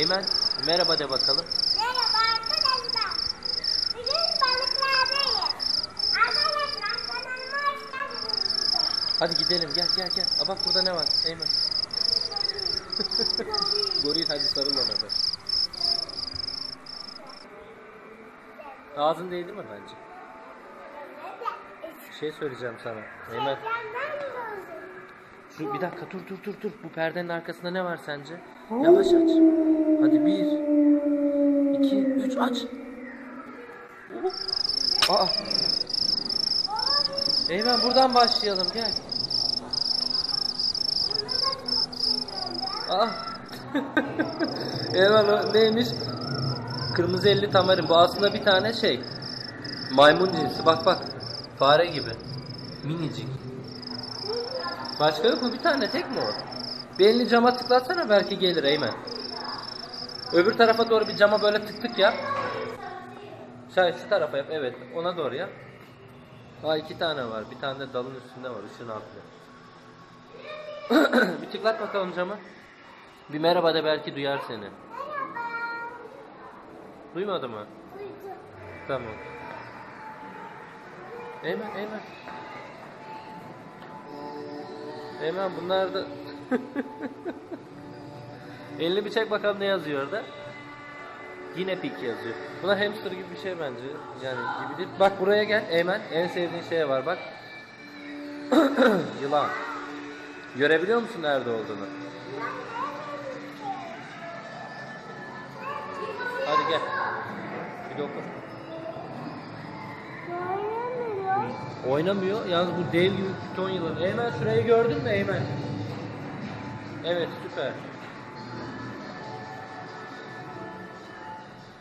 Eymen merhaba de bakalım. Merhaba arkadaşlar. Bugün balıklardayız. Arkadaşlar kanalıma hoş geldiniz. Hadi gidelim gel gel gel. Aa, bak burada ne var Eymen. Goril hadi sarıl ona da. Ağzın değdi mi bence? Bir şey söyleyeceğim sana. Eymen şu bir dakika dur dur dur dur. Bu perdenin arkasında ne var sence? Yavaş aç. Hadi bir, iki, üç aç. Aa. Eymen buradan başlayalım gel. Aa. Eymen neymiş? Kırmızı elli tamarin. Bu aslında bir tane şey. Maymun cinsi. Bak bak. Fare gibi. Minicik. Başka yok mu? Bir tane tek mi o? Bir elini cama tıklatsana belki gelir Eymen. Öbür tarafa doğru bir cama böyle tık tık yap. Şey şu tarafa yap. Evet. Ona doğru yap. Aa iki tane var. Bir tane de dalın üstünde var. Işığın altında. bir tıklat bakalım cama. Bir merhaba de belki duyar seni. Duymadı mı? Tamam. Eymen, Eymen. Eymen bunlar da... Elini bir çek bakalım ne yazıyor orada. Yine pik yazıyor. Buna hamster gibi bir şey bence. Yani gibi değil. Bak buraya gel Eymen. En sevdiğin şey var bak. Yılan. Görebiliyor musun nerede olduğunu? Hadi gel. Bir dokun. Oynamıyor. Yalnız bu dev gibi piton yılanı. Eymen şurayı gördün mü Eymen? Evet süper.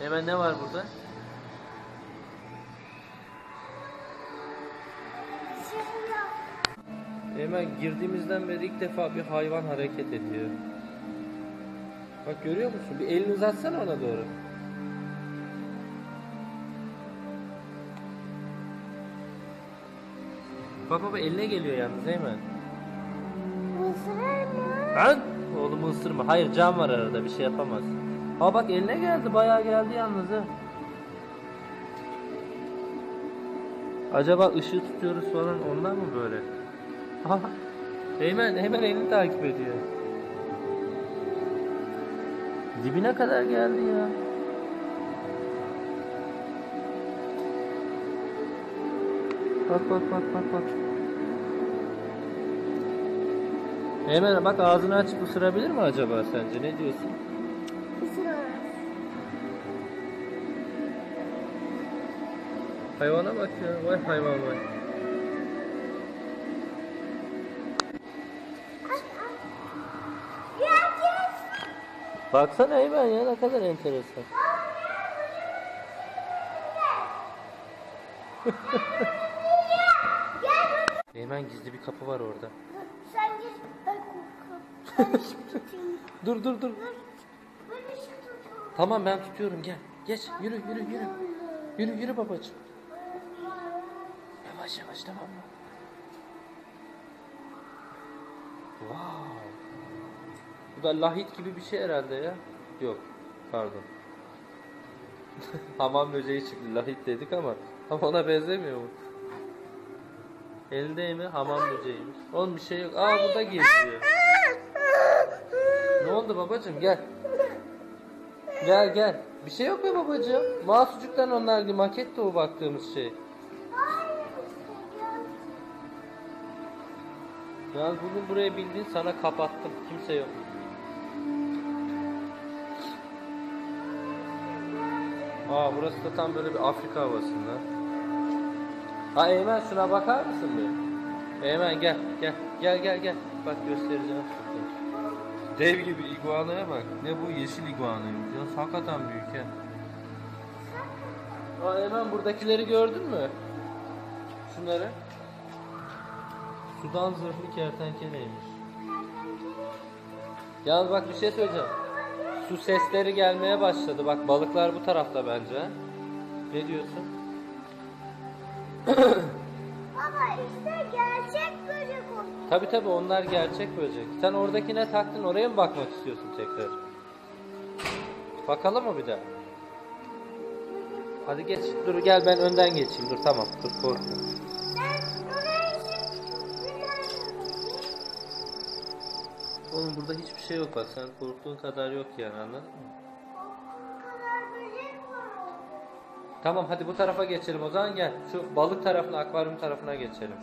Eymen ne var burada? Eymen girdiğimizden beri ilk defa bir hayvan hareket ediyor. Bak görüyor musun? Bir elini uzatsana ona doğru. Bak baba eline geliyor yalnız Eymen. Lan! Oğlumu ısırma. Hayır cam var arada bir şey yapamaz. Ha bak eline geldi bayağı geldi yalnız ha. Acaba ışığı tutuyoruz falan ondan mı böyle? Ha, Eymen, Eymen elini takip ediyor. Dibine kadar geldi ya. Bak bak bak bak bak. Eymen bak ağzını açıp ısırabilir mi acaba sence? Ne diyorsun? Hayvana bak ya. Vay hayvan vay. Baksana Eymen ya ne kadar enteresan. Eymen gizli bir kapı var orada. Sen git ben korkuyorum. Dur dur dur. Tamam ben tutuyorum gel. Geç yürü yürü yürü. Yürü yürü babacığım. Yavaş yavaş tamam mı? Wow. Bu da lahit gibi bir şey herhalde ya. Yok pardon. Hamam böceği çıktı. Lahit dedik ama ama ona benzemiyor mu? Elde mi? Hamam böceğiymiş. Oğlum bir şey yok. Aa burada geziyor. Ne oldu babacığım gel. Gel gel. Bir şey yok be babacığım. Masucuktan onlar gibi maket o baktığımız şey. Yalnız bugün buraya bildin sana kapattım. Kimse yok. Aa burası da tam böyle bir Afrika havasında. Ha Eymen şuna bakar mısın bir? Eymen gel gel gel gel gel. Bak göstereceğim şurada. Dev gibi iguanaya bak. Ne bu yeşil iguanaymış. Ya hakikaten büyük ya. Aa Eymen buradakileri gördün mü? Şunları. Sudan zırhlı kertenkeleymiş. Yalnız bak bir şey söyleyeceğim. Su sesleri gelmeye başladı. Bak balıklar bu tarafta bence. Ne diyorsun? Baba işte gerçek böcek o. Tabi tabi onlar gerçek böcek. Sen oradakine taktın oraya mı bakmak istiyorsun tekrar? Bakalım mı bir daha? Hadi geç. Dur gel ben önden geçeyim. Dur tamam. Dur korkma. Oğlum burada hiçbir şey yok bak. Sen korktuğun kadar yok yani anladın mı? Tamam hadi bu tarafa geçelim o zaman gel. Şu balık tarafına, akvaryum tarafına geçelim.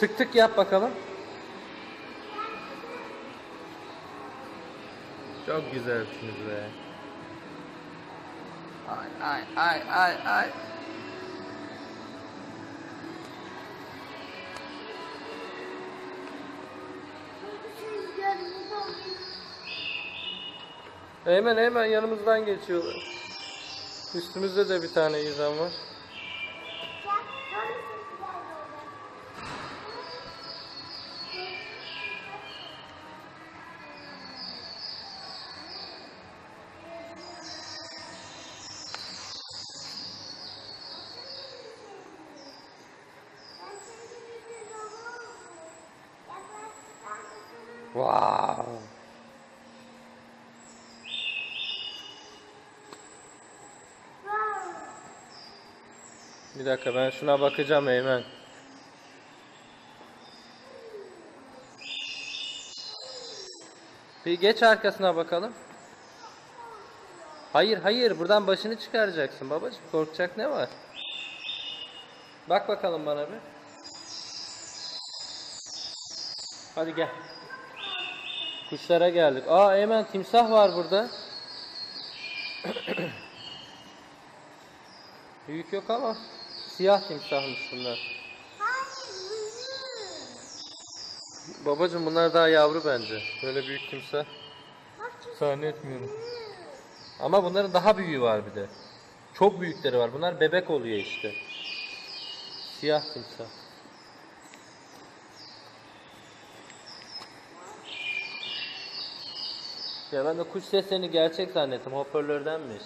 Tık tık yap bakalım. Çok güzelsiniz be. Ay ay ay ay ay. Hemen hemen yanımızdan geçiyorlar. Üstümüzde de bir tane yılan var. Wow. Bir dakika ben şuna bakacağım Eymen. Bir geç arkasına bakalım. Hayır hayır buradan başını çıkaracaksın babacığım. Korkacak ne var? Bak bakalım bana bir. Hadi gel. Kuşlara geldik. Aa Eymen timsah var burada. Büyük yok ama siyah timsahmış bunlar. Babacım bunlar daha yavru bence. Böyle büyük timsah zannetmiyorum. Ama bunların daha büyüğü var bir de. Çok büyükleri var. Bunlar bebek oluyor işte. Siyah timsah. Ya ben de kuş seslerini gerçek zannettim. Hoparlördenmiş.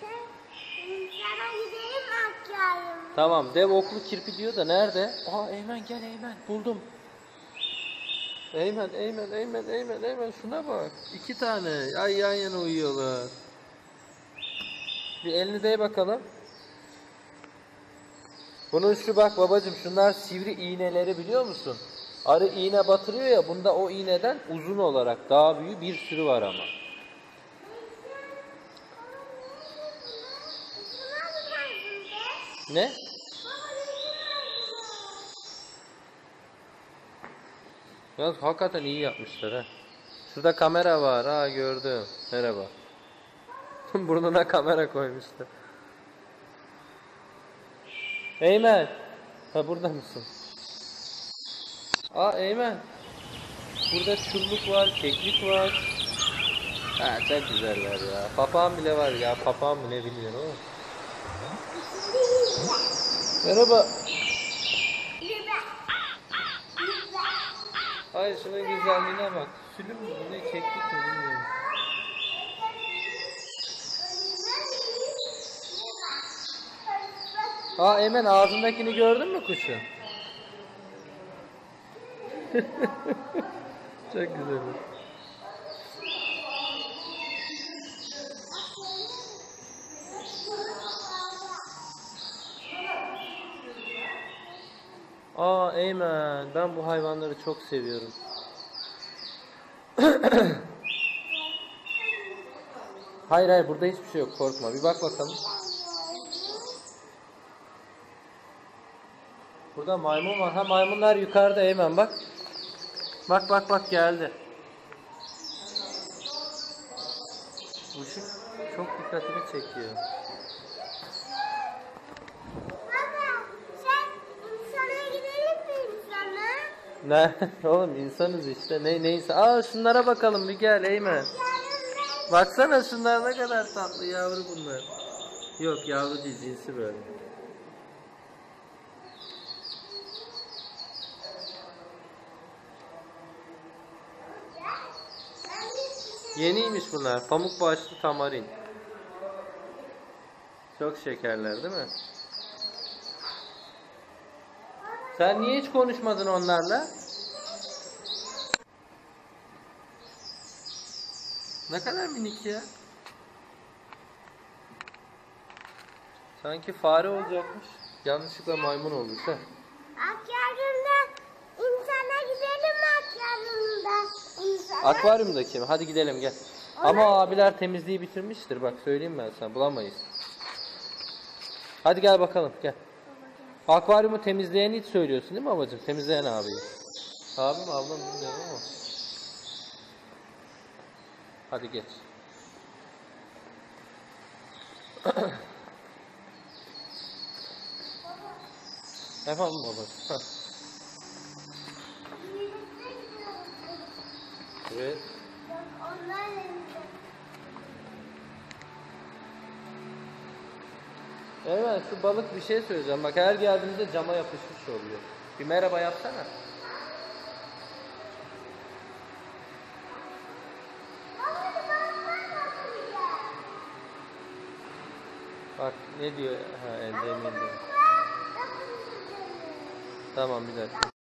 Sen, sana gidelim akvaryuma. Tamam dev oklu kirpi diyor da nerede? Aa Eymen gel Eymen buldum. Eymen Eymen Eymen Eymen Eymen şuna bak. İki tane ay yan yana uyuyorlar. Bir elini değ bakalım. Bunun şu bak babacım şunlar sivri iğneleri biliyor musun? Arı iğne batırıyor ya bunda o iğneden uzun olarak daha büyük bir sürü var ama. Ne Yalnız hakikaten iyi yapmışlar ha. Şurada kamera var ha gördüm. Merhaba. Burnuna kamera koymuşlar. Eymen. Ha burada mısın? Aa Eymen. Burada çulluk var, keklik var. Ha çok güzeller ya. Papağan bile var ya. Papağan mı ne bilmiyorum ama. Merhaba. Ay şunun güzelliğine bak. Sülüm mü bu ne keklik mi bilmiyorum. Aa Eymen ağzındakini gördün mü kuşun? Çok güzel. Aa Eymen ben bu hayvanları çok seviyorum. hayır hayır burada hiçbir şey yok korkma bir bak bakalım. Burada maymun var. Ha maymunlar yukarıda Eymen bak. Bak bak bak geldi. Bu ışık çok dikkatimi çekiyor. Baba sen insana gidelim mi insana? Ne? Oğlum insanız işte. Ne neyse. Aa şunlara bakalım bir gel Eymen. Baksana şunlar ne kadar tatlı yavru bunlar. Yok yavru değil cinsi böyle. Yeniymiş bunlar. Pamuk başlı tamarin. Çok şekerler değil mi? Sen niye hiç konuşmadın onlarla? Ne kadar minik ya. Sanki fare olacakmış. Yanlışlıkla maymun olmuş ha. Akvaryumda insana gidelim mi akvaryumda? İnsana. Akvaryumdaki mi? Hadi gidelim gel. Ama abiler temizliği bitirmiştir. Bak söyleyeyim ben sana. Bulamayız. Hadi gel bakalım gel. Akvaryumu temizleyeni hiç söylüyorsun değil mi babacığım? Temizleyen abiyi. Abi mi ablam bilmiyorum ama. Hadi geç. Efendim babacığım. Evet. Evet şu balık bir şey söyleyeceğim. Bak her geldiğimde cama yapışmış oluyor. Bir merhaba yapsana. Bak ne diyor? Ha elde emin değil. Balıklar nasıl yiyor? Tamam bir dakika.